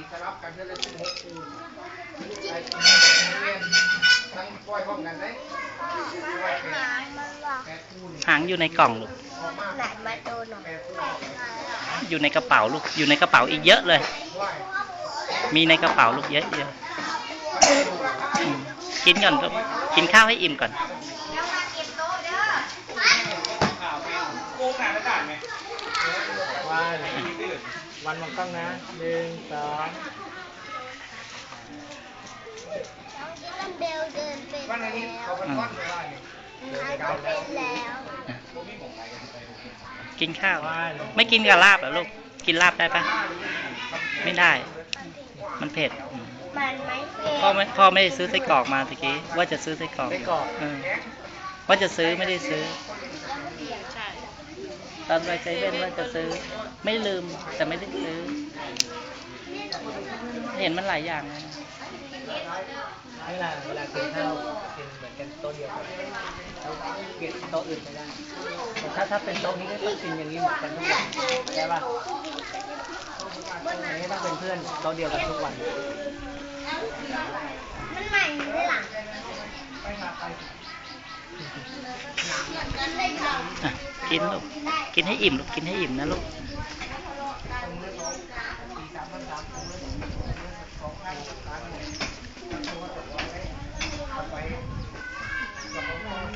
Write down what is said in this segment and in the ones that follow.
ีสลับกันเท่าละสิบหกคู่ไอ้เรียนตั้งปล่อยพร้อมกันเลยแปดหางมันหลอกแปดคู่นี่หางอยู่ในกล่องลูก ออกมาไหนมาดูหน่อยแปดคู่อยู่ในกระเป๋าลูก อยู่ในกระเป๋าอีกเยอะเลย ไหวมีในกระเป๋าลูกเยอะเยอะอืมกินก่อนลูกกินข้าวให้อิ่มก่อนวันวั นมองกล้องนะหนึ่งสองน้องเบลเดินเป็นวันแล้นี้วเขาเป็นก้อนเวลาเนี่ยเขาเป็นแล้วกินข้าว ไม่กินกับลาบเหรอลูก กินลาบได้ปะไม่ได้ มันเผ็ดอืมมันไม่เผ็ดพ่อไม่พ่อไม่ได้ซื้อไส้กรอกมาตะกี้ว่าจะซื้อไส้กรอกไปกรอกเออว่าจะซื้อไม่ได้ซื้อ ตอนไปเซเว่นว่าจะซื้อ ไม่ลืมแต่ไม่ได้ซื้อ เห็นมันหลายอย่างนะเวลาเวลากินข้าวกินเหมือนกันโต๊ะเดียวกันแล้วเปลี่ยนโต๊ะอื่นไม่ได้แต่ถ้าถ้าเป็นโต๊ะนี้ก็ต้องกินอย่างนี้เหมือนกันทุกวันใช่ป่ะอันนี้ต้องเป็นเพื่อนโต๊ะเดียวกันทุกวัน กินลูก กินให้อิ่มลูก กินให้อิ่มนะลูก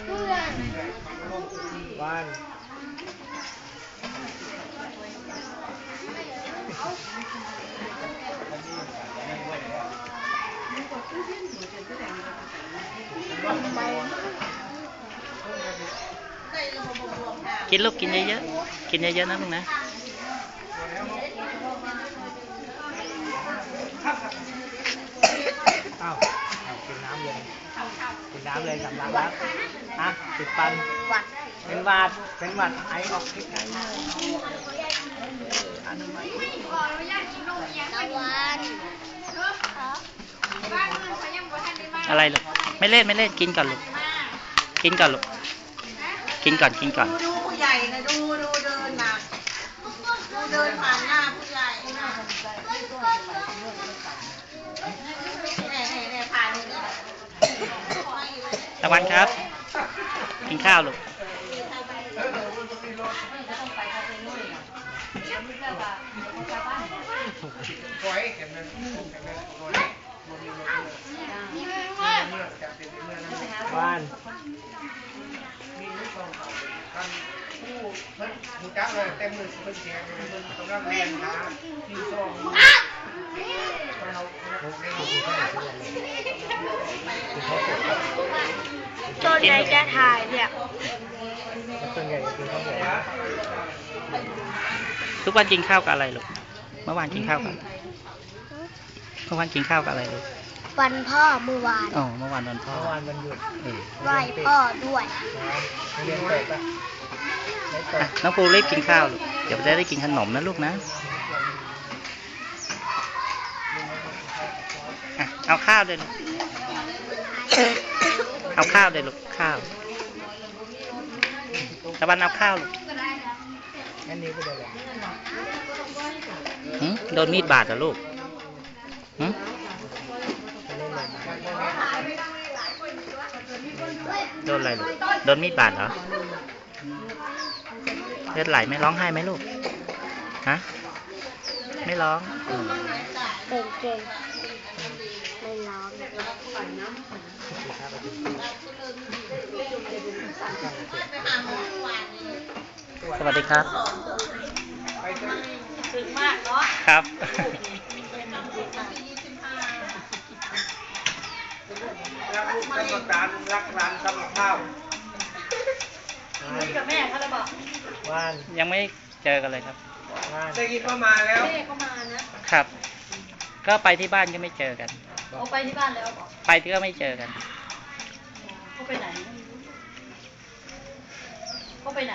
เพื่อน วัน กินลูกกินเยอะๆ กินเยอะๆนะลูกนะอ้าวเอากินน้ำเลยกินน้ำเลยสำลักแล้วฮะติดฟันวัดเป็นหวัดเป็นหวัดไอออกที่ไกลอนามัยตะวันอะไรลูกไม่เล่นไม่เล่นกินก่อนลูกกินก่อนลูกกินก่อนกินก่อนดูผู้ ใหญ่นะดูดูเดินนะดูเดินผ่านหน้าผู้ใหญ่นะแน่แน่แน่ผ่านนี่นะตะวันครับ กินข้าวลูกปล่อยแข็งเลยแข็งเลยปล่อยบนมือเมื่อจับเป็นเมันมันจักเลยเต็มมือเพิ่นเสียงเพิ่นกำลังเรียนหาที่สองเราเราเรียนอยู่ที่ไหนตัวไหนจะถ่ายเนี่ยส่วนใหญ่กินข้าวเหนียวทุกวันกินข้าวกับอะไรลูกเมื่อวานกินข้าวกับเมื่อวานกินข้าวกับอะไรลูก วันพ่อเมื่อวานอ๋อเมื่อวานวันพ่อเมื่อวานวันหยุดเออไหว้พ่อด้วยนะเรียนเปิดปะไม่เปิอะดน้องปูรีบกินข้าวลูกเดี๋ยวจะได้กินขนมนะลูกนะอะเอาข้าวเลยลูกเอาข้าวเลยลูกข้าวตะวันเอาข้าวลูกอันนี้ก็ได้เลยหึโดนมีดบาดเหรอลูกหึไปเล่นเลย โดนอะไรลูก โดนมีดบาดเหรอ เลือดไหลไหม่ร้องไห้ไหมลูก ฮะ ไม่ร้องอืมเก่งเก่งไม่ร้องสวัสดีครับ ถึงมากเนาะ ครับ รักลูกกรรมการรักร้านทำข้าวคุยกับแม่เขาเลยบอกวันยังไม่เจอกันเลยครับวันได้ยินว่ามาแล้วแม่เขามานะครับ ก็ไปที่บ้านก็ไม่เจอกันเขาไปที่บ้านแล้วบอกไปที่ก็ไม่เจอกันเขาไปไหนเขาไปไหน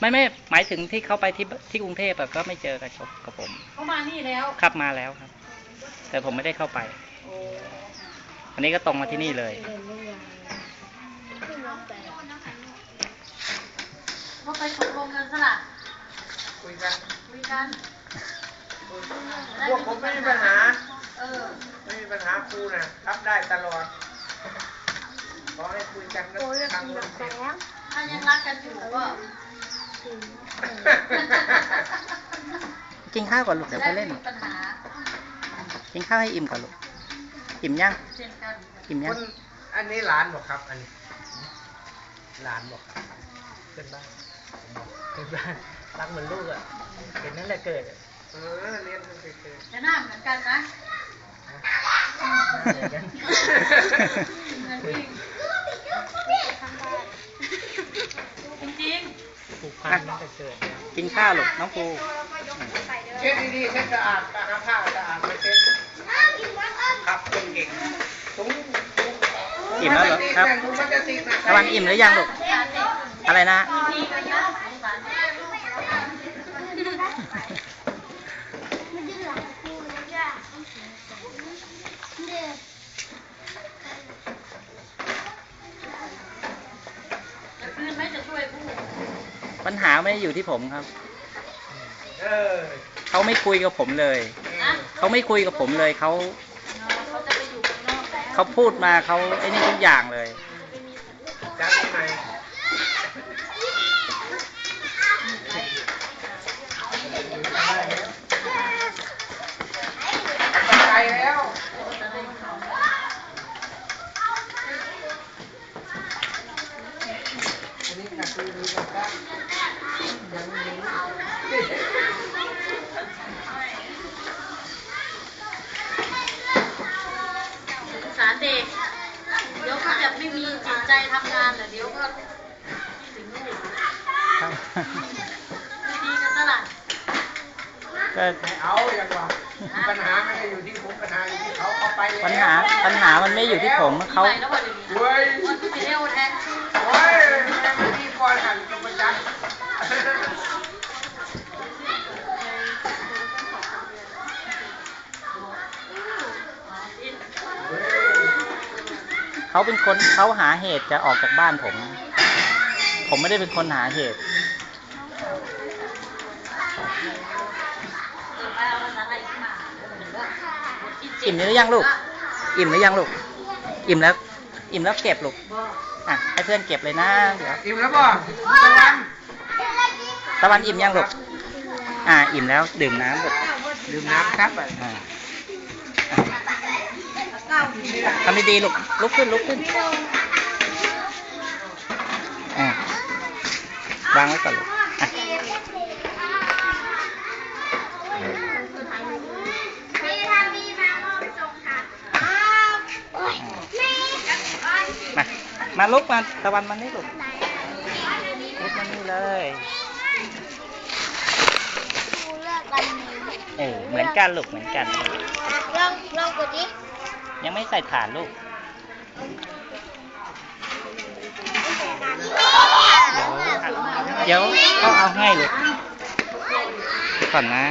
ไม่ไม่หมายถึงที่เขาไปที่ที่กรุงเทพแบบก็ไม่เจอกับกับผมเขามานี่แล้ว ครับมาแล้วครับ แต่ผมไม่ได้เข้าไปโอ้อันนี้ก็ตรงมาที่นี่เลยเขาไปตกลงกันสละคุยกันคุยกันพวกผมไม่มีปัญหา เออ ไม่มีปัญหาครูนะรับได้ตลอดขอให้คุยกันโอ้ยทางกินเรื่แบองบแล้วถ้ายังรักกันอยู่ก็กินกินข้าวก่อนลูกเดี๋ยวได้ไปไม่เล่นมีปัญหา กินข้าวให้อิ่มก่อนลูก อิ่มยังเช่นกันอิ่มคยังนอันนี้หลานบอกครับ อันนี้หลานบอกครับเป็นบ้านเป็นบ้านรักเหมือนลูกอะเห็นนั่นแหละเกิดอะเออเรียนมันเคยแต่หน้าเหมือนกันนะเหมือนกันเหมือนจริงจริงผูกพันตั้งแต่เกิดเนี่ยกินข้าวลูกน้องภูเช็ดดีๆเช็ดสะอาดหาผ้าสะอาดมาเช็ดครับคนเก่งถุงถุง อิ่มแล้วเหรอครับถุงพลาสติกนะตะวันอิ่มหรือยังลูก อะไรนะพี่ก็เยอะสงสารเด็กมันจะหลังกูเลยจ้ะเด็กจะคืนไหมจะช่วยผู้ปัญหาไม่ได้อยู่ที่ผมครับเออเขาไม่คุยกับผมเลยนะเขาไม่คุยกับผมเลยเขาเขา เขาพูดมาเขาไอ้นี่ทุกอย่างเลยจัดใหม่ไปแล้วอันนี้กัดดูดูกันได้ยัง ใจทำงานเหรอเดี๋ยวก็ถึงลูกครับไม่ดีกันตลาดก็ไม่เอาอย่างว่าปัญหาไม่ได้อยู่ที่ผมปัญหาอยู่ที่เขาเอาไปแล้วปัญหาปัญหามันไม่อยู่ที่ผมเขาปีใหม่แล้ววันนี้เว้ยวันที่ไปเร็วแทนโอ้ยแม่มันมีก่อนหันกับประจัน เขาเป็นคนเขาหาเหตุจะออกจากบ้านผม ผมไม่ได้เป็นคนหาเหตุเกิดไปเอาอะไรขึ้นมาอิ่มหรือยังลูก อิ่มหรือยังลูก อิ่มแล้ว อิ่มแล้วเก็บลูก อะให้เพื่อนเก็บเลยนะ เดี๋ยว อิ่มแล้วป่ะตะวันตะวันอิ่มยังลูก อ่า อิ่มแล้วดื่มน้ำลูก ดื่มน้ำครับอะอ่าอะ ทำดีๆลูกลุกขึ้นลุกขึ้นอ่าวางไว้ก่อนลูกอะพี่ทำมีมามอบส่งค่ะอ้าวโอ้ยแม่มามาลุกมาตะวันมานี่ลูกลุกมานี่เลยกูเลือกกันนี้เออเหมือนกันลูกเหมือนกันลองลองกดดิ ยังไม่ใส่ฐานลูกเดี๋ยวเขาเอาให้เลยก่อนนะ